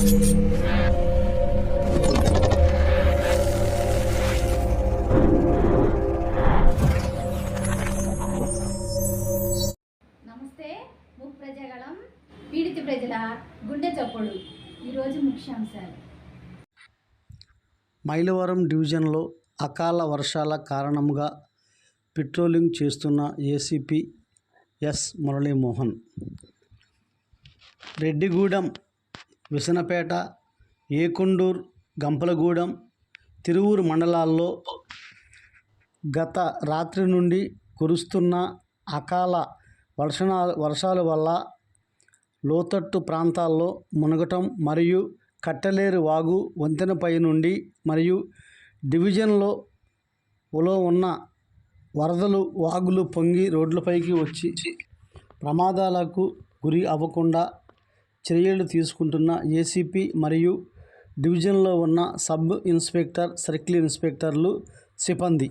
ప్రజల గుండె చప్పుడు. ఈరోజు ముఖ్యాంశాలు. మైలవరం డివిజన్లో అకాల వర్షాల కారణంగా పెట్రోలింగ్ చేస్తున్న ఏసీపీ ఎస్ మురళీమోహన్. రెడ్డిగూడెం విసనపేట ఏకొండూర్ గంపలగూడెం తిరువూరు మండలాల్లో గత రాత్రి నుండి కురుస్తున్న అకాల వర్షణ వర్షాల వల్ల లోతట్టు ప్రాంతాల్లో మునగటం మరియు కట్టలేరు వాగు వంతెనపై నుండి మరియు డివిజన్లో ఉలో ఉన్న వరదలు వాగులు పొంగి రోడ్లపైకి వచ్చి ప్రమాదాలకు గురి అవ్వకుండా చర్యలు తీసుకుంటున్న ఏసీపీ మరియు డివిజన్లో ఉన్న సబ్ ఇన్స్పెక్టర్ సర్కిల్ ఇన్స్పెక్టర్లు సిబ్బంది.